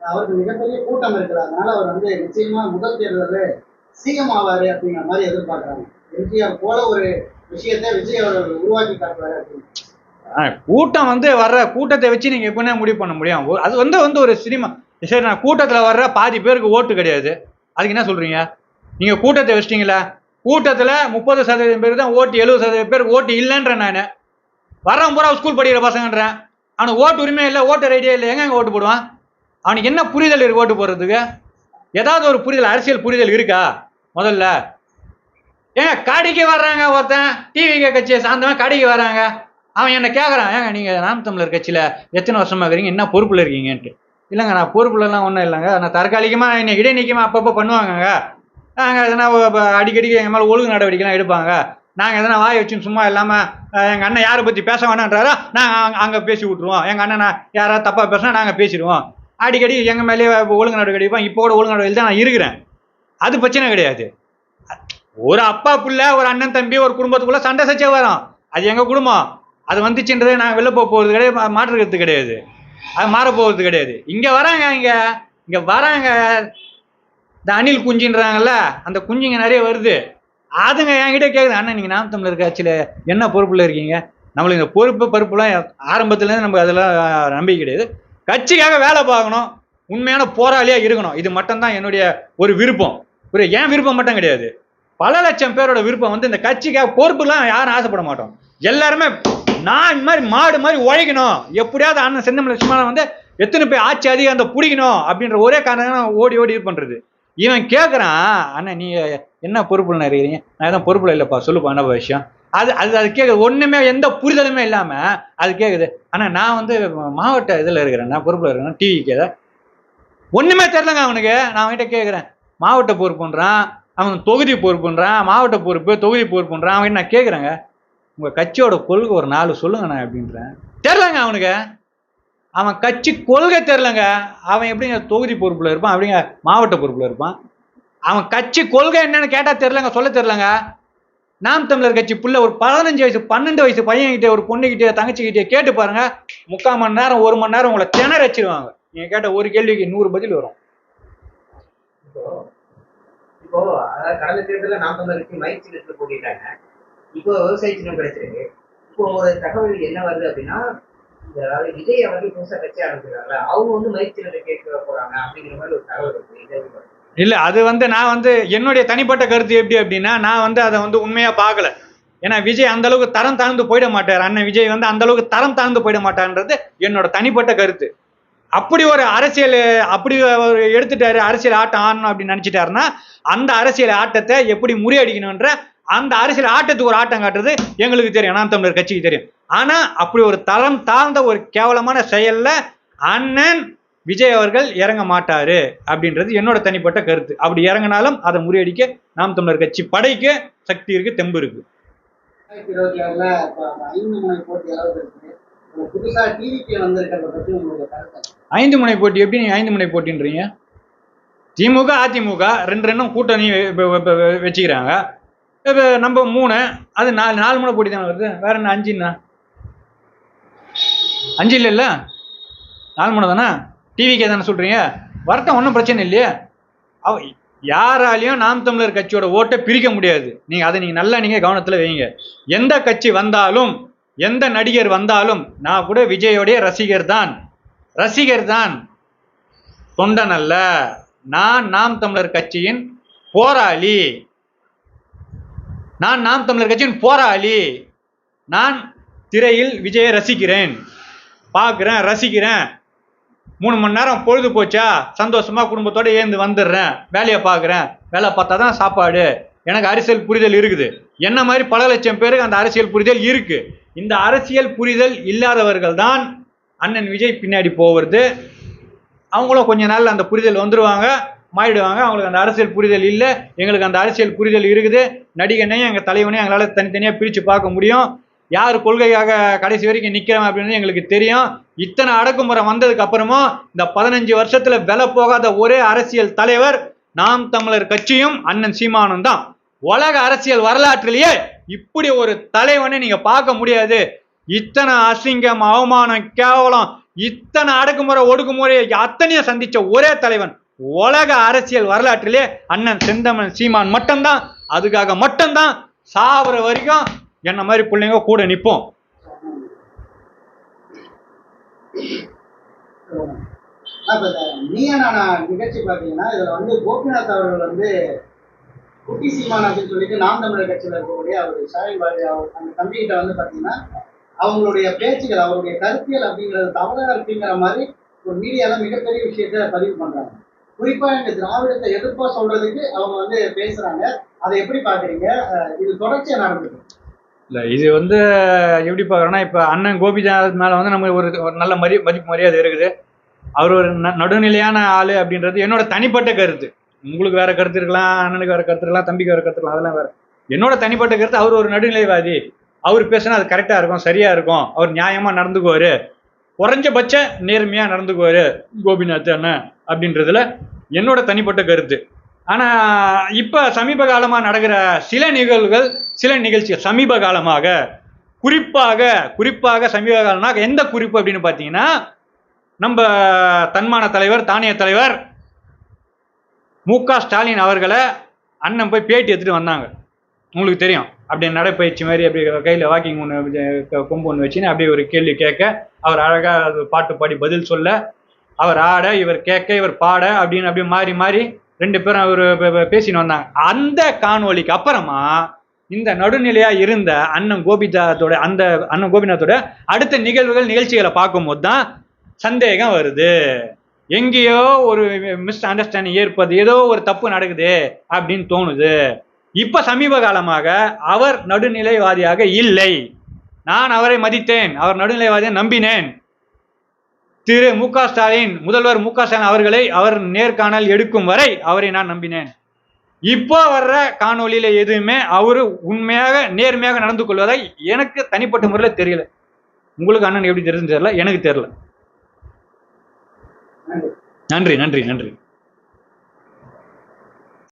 அவருக்கு மிகப்பெரிய கூட்டம் இருக்குது அதனால அவர் வந்து நிச்சயமா முதல் தேர்தலில் சிஎம் ஆவாரு அப்படிங்கிற மாதிரி எதிர்பார்க்கறாங்க. எம்ஜிஆர் போல ஒரு விஷயத்தை விஜய் அவர் உருவாக்கி காட்டுவாரு அப்படின்னு. கூட்டம் வந்து வர்ற கூட்டத்தை வச்சு நீங்கள் எப்பவுமே முடிவு பண்ண முடியும். அது வந்து வந்து ஒரு சினிமா. சரி நான் கூட்டத்தில் வர்ற பாதி பேருக்கு ஓட்டு கிடையாது. அதுக்கு என்ன சொல்கிறீங்க நீங்கள் கூட்டத்தை வச்சிட்டீங்களா? கூட்டத்தில் முப்பது சதவீதம் பேர் தான் ஓட்டு எழுபது சதவீதம் பேர் ஓட்டு இல்லைன்றேன் நான். வர்றவன் பூரா ஸ்கூல் படிக்கிற பசங்கன்றேன். ஆனால் ஓட்டு உரிமை இல்லை ஓட்டர் ஐடியா இல்லை. எங்க ஓட்டு போடுவான்? அவனுக்கு என்ன புரிதல் இருக்கு ஓட்டு போடுறதுக்கு? ஏதாவது ஒரு புரிதல் அரசியல் புரிதல் இருக்கா? முதல்ல. ஏங்க கடைக்கு வர்றாங்க ஒருத்தன். டிவி கட்சியை சார்ந்தவன் கடைக்கு வராங்க அவன் என்னை கேட்குறான் ஏங்க நீங்கள் நாம் தமிழர் கட்சியில் எத்தனை வருஷமாக இருக்கிறீங்க? என்ன பொறுப்பில் இருக்கீங்கன்ட்டு. இல்லைங்க நான் பொறுப்புலலாம் ஒன்றும் இல்லைங்க. நான் தற்காலிகமாக என்னை இடைநீக்கமாக அப்பப்போ பண்ணுவாங்கங்க. நாங்கள் எதனா அடிக்கடிக்கு எங்கள் மேலே ஒழுங்கு நடவடிக்கைலாம் எடுப்பாங்க. நாங்கள் எதனா வாய் வச்சுன்னு சும்மா இல்லாமல் எங்கள் அண்ணன் யாரை பற்றி பேச வேணான்றாரோ நாங்கள் அங்கே பேசி விட்ருவோம் எங்கள் அண்ணன் நான் யாராவது தப்பாக பேசினா நாங்கள் பேசிடுவோம். அடிக்கடி எங்கள் மேலேயே ஒழுங்கு நடவடிக்கை எடுப்போம் இப்போ கூட ஒழுங்கு நடவடிக்கை தான் நான் இருக்கிறேன். அது பிரச்சனை கிடையாது. ஒரு அப்பா பிள்ளை ஒரு அண்ணன் தம்பி ஒரு குடும்பத்துக்குள்ளே சண்டை சச்சே வரும். அது எங்கள் குடும்பம்? அது வந்துச்சுன்றதை நாங்கள் வெளில போக போகிறது கிடையாது மாற்றுறது கிடையாது. அது மாறப்போகிறது கிடையாது. இங்கே வராங்க இங்கே இங்கே வராங்க. இந்த அணில் குஞ்சுன்றாங்கல்ல அந்த குஞ்சுங்க நிறைய வருது. அதுங்க என்கிட்ட கேட்குது அண்ணன் நீங்கள் நாம் தமிழர் கட்சியில் என்ன பொறுப்பில் இருக்கீங்க? நம்மளுக்கு இந்த பொறுப்பு பருப்புலாம் ஆரம்பத்துலேருந்து நமக்கு அதெல்லாம் நம்பிக்கை கிடையாது. கட்சிக்காக வேலை பார்க்கணும் உண்மையான போராளியாக இருக்கணும். இது மட்டும்தான் என்னுடைய ஒரு விருப்பம். ஒரு ஏன் விருப்பம் மட்டும் கிடையாது. பல லட்சம் பேரோட விருப்பம் வந்து இந்த கட்சிக்காக பொறுப்புலாம் யாரும் ஆசைப்பட மாட்டோம். எல்லாருமே நான் இந்த மாதிரி மாடு மாதிரி உழைக்கணும். எப்படியாவது அண்ணன் செந்தமிழ் லட்சுமணன் வந்து எத்தனை பேர் ஆட்சி அதிகம் அந்த பிடிக்கணும் அப்படின்ற ஒரே காரணம் ஓடி ஓடி இது பண்ணுறது இவன் கேட்குறான் அண்ணன் நீ என்ன பொறுப்புல இருக்கிறீங்க? நான் எதுவும் பொறுப்புல இல்லைப்பா. சொல்லுப்பா என்ன விஷயம்? அது அது அது கேட்குது ஒன்றுமே எந்த புரிதலுமே இல்லாமல் அது கேட்குது ஆனால் நான் வந்து மாவட்ட இதில் இருக்கிறேன். நான் பொறுப்பில் இருக்கிறேன். டிவிக்கு ஒன்றுமே தெரிலங்க அவனுக்கு. நான் அவன்கிட்ட கேட்குறேன் மாவட்ட பொறுப்புன்றான் அவன் தொகுதி பொறுப்புன்றான் மாவட்ட பொறுப்பு தொகுதி பொறுப்புன்றான். அவன் நான் கேட்குறேங்க உங்கள் கட்சியோட கொள்கை ஒரு நாலு சொல்லுங்கண்ணா அப்படின்றேன் தெரிலங்க அவனுக்கு. அவன் கட்சி கொள்கை தெரிலங்க அவன் எப்படிங்க தொகுதி பொறுப்பில் இருப்பான்? அப்படிங்க மாவட்ட பொறுப்பில் இருப்பான். அவன் கட்சி கொள்கை என்னன்னு கேட்டால் தெரிலங்க சொல்ல தெரிலங்க நாம் தமிழர் கட்சி புள்ள ஒரு பதினஞ்சு வயசு பன்னெண்டு வயசு பையன்கிட்ட ஒரு பொண்ணுகிட்ட தங்கச்சிக்கிட்டே கேட்டு பாருங்க முக்கால் மணி நேரம் ஒரு மணி நேரம் உங்களை திணற வச்சிருவாங்க. நீங்க கேட்ட ஒரு கேள்விக்கு நூறு பதில் வரும். இப்போ கடந்த தேர்தலில் நாம் தமிழருக்கு மயிற்சி மைக் போட்டிட்டாங்க இப்போ விவசாய சின்னம் கிடைச்சிருக்கு. இப்போ ஒரு தகவல் என்ன வருது அப்படின்னா அதாவது விஜய் அவர்கள் புதுசாக கட்சி ஆரம்பிச்சிருக்காங்களா? அவங்க வந்து மயிற்சி கேட்க போறாங்க அப்படிங்கிற மாதிரி ஒரு தகவல் இருக்கு. இதை இல்லை அது வந்து நான் வந்து என்னுடைய தனிப்பட்ட கருத்து எப்படி அப்படின்னா நான் வந்து அதை வந்து உண்மையாக பார்க்கல. ஏன்னா விஜய் அந்த அளவுக்கு தரம் தாழ்ந்து போயிட மாட்டார். அண்ணன் விஜய் வந்து அந்த அளவுக்கு தரம் தாழ்ந்து போயிட மாட்டான்றது என்னோட தனிப்பட்ட கருத்து. அப்படி ஒரு அரசியல் அப்படி ஒரு எடுத்துட்டாரு அரசியல் ஆட்டம் ஆடணும் அப்படின்னு நினச்சிட்டாருன்னா அந்த அரசியல் ஆட்டத்தை எப்படி முறியடிக்கணுன்ற அந்த அரசியல் ஆட்டத்துக்கு ஒரு ஆட்டம் காட்டுறது எங்களுக்கு தெரியும். நாம் தமிழர் கட்சிக்கு தெரியும். ஆனால் அப்படி ஒரு தரம் தாழ்ந்த ஒரு கேவலமான செயல்ல அண்ணன் விஜய் அவர்கள் இறங்க மாட்டாரு அப்படின்றது என்னோட தனிப்பட்ட கருத்து. அப்படி இறங்கினாலும் அதை முறியடிக்க நாம் தமிழர் கட்சி படைக்கு சக்தி இருக்கு தெம்பு இருக்கு. ஐந்து முனை போட்டி எப்படி நீங்க ஐந்து முனை போட்டின்றீங்க? திமுக அதிமுக ரெண்டு ரெண்டும் கூட்டணி வச்சுக்கிறாங்க. இப்போ நம்ம மூணு அது நாலு நாலு முனை போட்டி தானே வருது? வேற என்ன அஞ்சுண்ணா அஞ்சு இல்லைல்ல நாலு முனை தானே? டிவிக்கே தானே சொல்கிறீங்க வருத்தம் ஒன்றும் பிரச்சனை இல்லையே. அவ யாராலையும் நாம் தமிழர் கட்சியோட ஓட்டை பிரிக்க முடியாது. நீங்கள் அதை நீங்கள் நல்லா நீங்கள் கவனத்தில் வைங்க. எந்த கட்சி வந்தாலும் எந்த நடிகர் வந்தாலும் நான் கூட விஜயோடைய ரசிகர் தான். ரசிகர் தான். தொண்டன் அல்ல. நான் நாம் தமிழர் கட்சியின் போராளி. நான் நாம் தமிழர் கட்சியின் போராளி. நான் திரையில் விஜயை ரசிக்கிறேன். பார்க்குறேன் ரசிக்கிறேன். மூணு மணி நேரம் பொழுது போச்சா? சந்தோஷமா குடும்பத்தோட ஏந்து வந்துடுறேன் வேலையை பார்க்குறேன். வேலை பார்த்தா தான் சாப்பாடு. எனக்கு அரசியல் புரிதல் இருக்குது. என்ன மாதிரி பல லட்சம் பேருக்கு அந்த அரசியல் புரிதல் இருக்கு. இந்த அரசியல் புரிதல் இல்லாதவர்கள் தான் அண்ணன் விஜய் பின்னாடி போவது அவங்களும் கொஞ்ச நாள் அந்த புரிதல் வந்துருவாங்க. மாறிடுவாங்க. அவங்களுக்கு அந்த அரசியல் புரிதல் இல்லை. எங்களுக்கு அந்த அரசியல் புரிதல் இருக்குது. நடிகனையும் எங்கள் தலைவனையும் எங்களால் தனித்தனியாக பிரித்து பார்க்க முடியும். யார் கொள்கைக்காக கடைசி வரைக்கும் நிற்கிறோம் அப்படின்னு எங்களுக்கு தெரியும். இத்தனை அடக்குமுறை வந்ததுக்கு அப்புறமும் இந்த பதினஞ்சு வருஷத்துல விலை போகாத ஒரே அரசியல் தலைவர் நாம் தமிழர் கட்சியும் அண்ணன் சீமானும் தான். உலக அரசியல் வரலாற்றிலேயே இப்படி ஒரு தலைவனை நீங்க பார்க்க முடியாது. இத்தனை அசிங்கம் அவமானம் கேவலம் இத்தனை அடக்குமுறை ஒடுக்குமுறை அத்தனையும் சந்திச்ச ஒரே தலைவன் உலக அரசியல் வரலாற்றிலே அண்ணன் செந்தமன் சீமான் மட்டும்தான். அதுக்காக மட்டும்தான் சாவர வரைக்கும் என்ன மாதிரி பிள்ளைங்க கூட நிற்போம் நீயா நானா நிகழ்ச்சி பாத்தீங்கன்னா இதுல வந்து கோபிநாத் அவர்கள் வந்து குட்டி சீமான் சொல்லிட்டு நாம் தமிழர் கட்சியில இருக்கக்கூடிய அவர் ஷாயின் பாரதி அவர் அந்த தம்பிகிட்ட வந்து பாத்தீங்கன்னா அவங்களுடைய பேச்சுகள் அவருடைய கருத்தியல் அப்படிங்கிறது தவறாக அப்படிங்கிற மாதிரி ஒரு மீடியால மிகப்பெரிய விஷயத்த பதிவு பண்றாங்க. குறிப்பா இந்த திராவிடத்தை எதிர்ப்பா சொல்றதுக்கு அவங்க வந்து பேசுறாங்க. அதை எப்படி பாக்குறீங்க இது தொடர்ச்சியா நடந்துருக்கு. இல்லை இது வந்து எப்படி பார்க்குறோன்னா இப்போ அண்ணன் கோபிநாத் மேலே வந்து நமக்கு ஒரு ஒரு நல்ல மரி மதிப்பு மரியாதை இருக்குது. அவர் ஒரு ந- நடுநிலையான ஆள் அப்படின்றது என்னோட தனிப்பட்ட கருத்து. உங்களுக்கு வேற கருத்து இருக்கலாம் அண்ணனுக்கு வேற கருத்து இருக்கலாம் தம்பிக்கு வேற கருத்து இருக்கலாம் அதெல்லாம் வேற. என்னோட தனிப்பட்ட கருத்து அவர் ஒரு நடுநிலைவாதி. அவர் பேசினா அது கரெக்டாக இருக்கும் சரியாக இருக்கும். அவர் நியாயமாக நடந்துக்குவார். குறைஞ்சபட்ச நேர்மையாக நடந்துக்குவார் கோபிநாத் அண்ணன் அப்படின்றதுல என்னோட தனிப்பட்ட கருத்து. ஆனா இப்ப சமீப காலமா நடக்கிற சில நிகழ்வுகள் சில நிகழ்ச்சிகள் சமீப காலமாக குறிப்பாக குறிப்பாக சமீப காலம்னா எந்த குறிப்பு அப்படின்னு பார்த்தீங்கன்னா நம்ம தன்மான தலைவர் தானிய தலைவர் மு க ஸ்டாலின் அவர்களை அண்ணன் போய் பேட்டி எடுத்துட்டு வந்தாங்க. உங்களுக்கு தெரியும். அப்படியே நடைப்பயிற்சி மாதிரி அப்படி கையில் வாக்கிங் ஒன்று கொம்பு ஒன்று வச்சுன்னு அப்படியே ஒரு கேள்வி கேட்க அவர் அழகாக அது பாட்டு பாடி பதில் சொல்ல அவர் ஆட இவர் கேட்க இவர் பாட அப்படின்னு அப்படியே மாறி மாறி ரெண்டு பேரும் அவர் பேசின்னு வந்தாங்க. அந்த காணொளிக்கு அப்புறமா இந்த நடுநிலையா இருந்த அண்ணன் கோபிநாத்தோட அந்த அண்ணன் கோபிநாத்தோட அடுத்த நிகழ்வுகள் நிகழ்ச்சிகளை பார்க்கும்போது தான் சந்தேகம் வருது. எங்கேயோ ஒரு மிஸ் அண்டர்ஸ்டாண்டிங் ஏற்பது ஏதோ ஒரு தப்பு நடக்குது அப்படின்னு தோணுது. இப்ப சமீப காலமாக அவர் நடுநிலைவாதியாக இல்லை. நான் அவரை மதித்தேன். அவர் நடுநிலைவாதியை நம்பினேன். திரு மு க ஸ்டாலின் முதல்வர் மு க ஸ்டாலின் அவர்களை அவர் நேர்காணல் எடுக்கும் வரை அவரை நான் நம்பினேன். இப்போ வர்ற காணொலியில எதுவுமே அவரு உண்மையாக நேர்மையாக நடந்து கொள்வதை எனக்கு தனிப்பட்ட முறையில் தெரியல. உங்களுக்கு அண்ணன் எப்படி தெரியுதுன்னு தெரியல? எனக்கு தெரியல. நன்றி நன்றி நன்றி நன்றி.